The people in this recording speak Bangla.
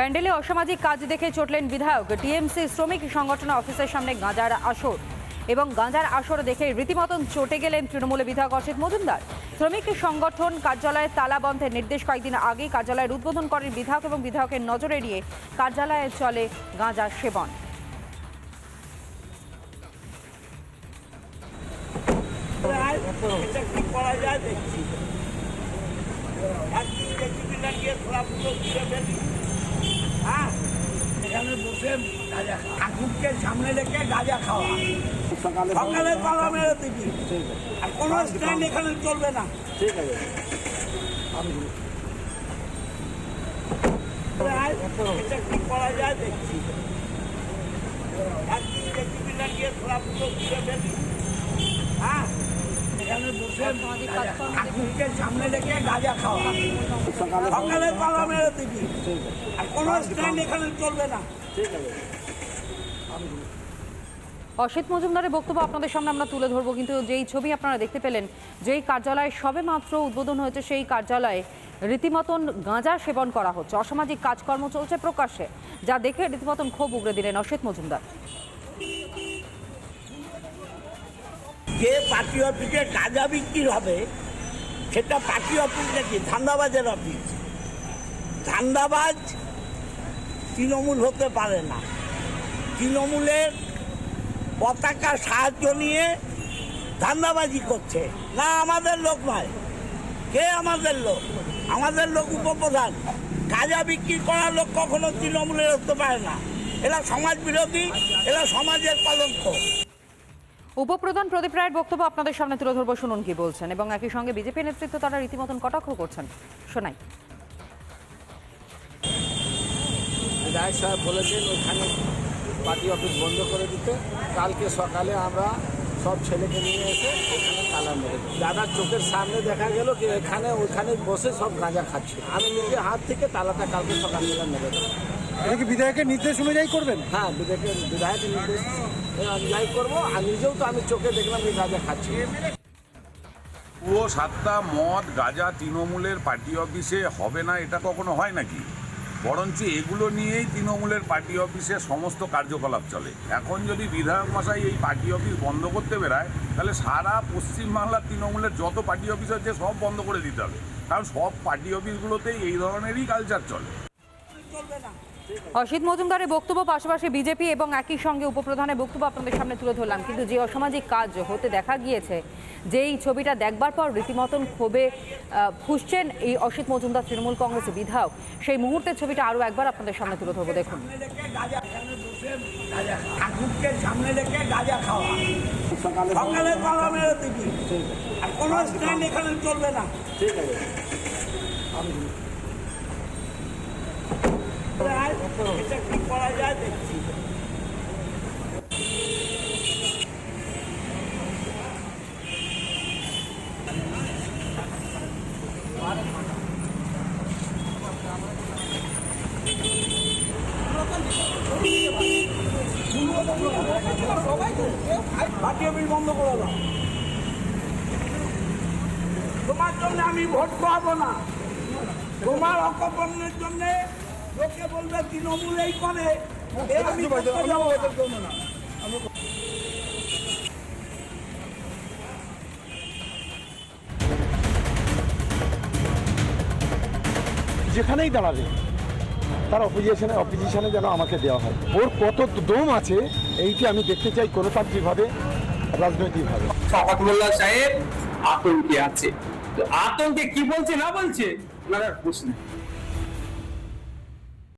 ব্যান্ডেলে অসামাজিক কাজ দেখে চটলেন বিধায়ক। টিএমসি শ্রমিক সংগঠন অফিসের সামনে গাঁজার আসর এবং গাঁজার আসর দেখে রীতিমতন চটে গেলেন তৃণমূলের বিধায়ক অসিত মজুমদার। শ্রমিক সংগঠন কার্যালয়ে তালা বন্ধের নির্দেশ কয়েকদিন আগেই কার্যালয়ের উদ্বোধন করেন বিধায়ক এবং বিধায়কের নজরে নিয়ে কার্যালয়ে চলে গাঁজা সেবন। দেখছি বসে গাঁজা ঠাকুরকে সামনে রেখে গাঁজা খাওয়া। সকালে তালা মেরে দিবি। আর কোনো স্ট্যান্ড এখানে চলবে না। ঠিক আছে। করা যায়? অসিত মজুমদারের বক্তব্য আপনাদের সামনে আমরা তুলে ধরবো, কিন্তু যেই ছবি আপনারা দেখতে পেলেন, যেই কার্যালয় সবে মাত্র উদ্বোধন হয়েছে সেই কার্যালয়ে রীতিমতন গাঁজা সেবন করা হচ্ছে। অসামাজিক কাজকর্ম চলছে প্রকাশ্যে, যা দেখে রীতিমতন ক্ষোভ উগড়ে দিলেন অসিত মজুমদার। যে পার্টি অফিসে গাঁজা বিক্রি হবে, সেটা পার্টি অফিস নাকি? ধান্দাবাজের অফিস। ধান্দাবাজ তৃণমূল হতে পারে না। তৃণমূলের পতাকা সাহায্য নিয়ে ধান্দাবাজি করছে। না আমাদের লোক নয়। কে আমাদের লোক? আমাদের লোক উপপ্রধান। গাঁজা বিক্রি করার লোক কখনো তৃণমূলের হতে পারে না। এরা সমাজ বিরোধী এরা সমাজের কলঙ্ক। উপপ্রধান প্রদীপ রায়ের বক্তব্য আপনাদের সামনে তুলে ধরবো। শুনুন কি বলছেন এবং একই সঙ্গে বিজেপি নেতৃত্ব তারা রীতিমতন কটাক্ষ করছেন। শোনাই। বিধায়ক সাহেব বলেছেন, ওখানে পার্টি অফিস বন্ধ করে দিতে। কালকে সকালে আমরা সব ছেলেকে নিয়ে এসে এখানে তালা মেরে দাদার চোখের সামনে দেখা গেল কি এখানে, ওখানে বসে সব গাঁজা খাচ্ছে। আমি নিজে হাত থেকে তালাটা কালকে সকালবেলা মেরে দেবো। এটা কি বিধায়কের নির্দেশ অনুযায়ী করবেন? হ্যাঁ বিধায়কের বিধায়কের নির্দেশ লাইক করব। আর নিজেও তো আমি চোখে দেখলাম এই গাঁজা খাচ্ছি। পুরো সাতটা মদ গাঁজা তৃণমূলের পার্টি অফিসে হবে না এটা কখনো হয় নাকি? বরঞ্চ এগুলো নিয়েই তৃণমূলের পার্টি অফিসে সমস্ত কার্যকলাপ চলে। এখন যদি বিধায়ক মশাই এই পার্টি অফিস বন্ধ করতে বেরায় তাহলে সারা পশ্চিমবাংলার তৃণমূলের যত পার্টি অফিস আছে সব বন্ধ করে দিতে হবে। কারণ সব পার্টি অফিসগুলোতেই এই ধরনেরই কালচার চলে। চলবে না। অসিত মজুমদারের বক্তব্য পাশাপাশি বিজেপি এবং একই সঙ্গে উপপ্রধানের বক্তব্য আপনাদের সামনে তুলে ধরলাম। কিন্তু যে অসামাজিক কাজ হতে দেখা গিয়েছে যেই ছবিটা দেখবার পর রীতিমতন ক্ষোভে ফুঁসছেন এই অসিত মজুমদার তৃণমূল কংগ্রেসের বিধায়ক। সেই মুহূর্তের ছবিটা আরও একবার আপনাদের সামনে তুলে ধরবো দেখুন। সামনে রেখে গাঁজা এখানে বসে গাঁজা খাওয়া। ঠাকুরকে সামনে রেখে গাঁজা খাওয়া সকালে সকালে মেরে দিবি আর কোনো স্ট্যান্ড এখানে চলবে না। ঠিক আছে এটা কি করা যায় দেখছি পার্টি অফিস বন্ধ করে দাও। তোমার জন্য আমি ভোট পাবো না। তোমার অকপনের জন্য লোকে বলবে তৃণমূল এই করে আমি না। যেখানেই দাঁড়াবে তার অপোজিশনে অপোজিশনে যেন আমাকে দেওয়া হয়। ওর কত দম আছে এইটি আমি দেখতে চাই গণতান্ত্রিকভাবে রাজনৈতিকভাবে। শওকতুল্লাহ সাহেব আতঙ্কে আছে। তো আতঙ্কে কি বলছে না বলছে? ওনারা প্রশ্ন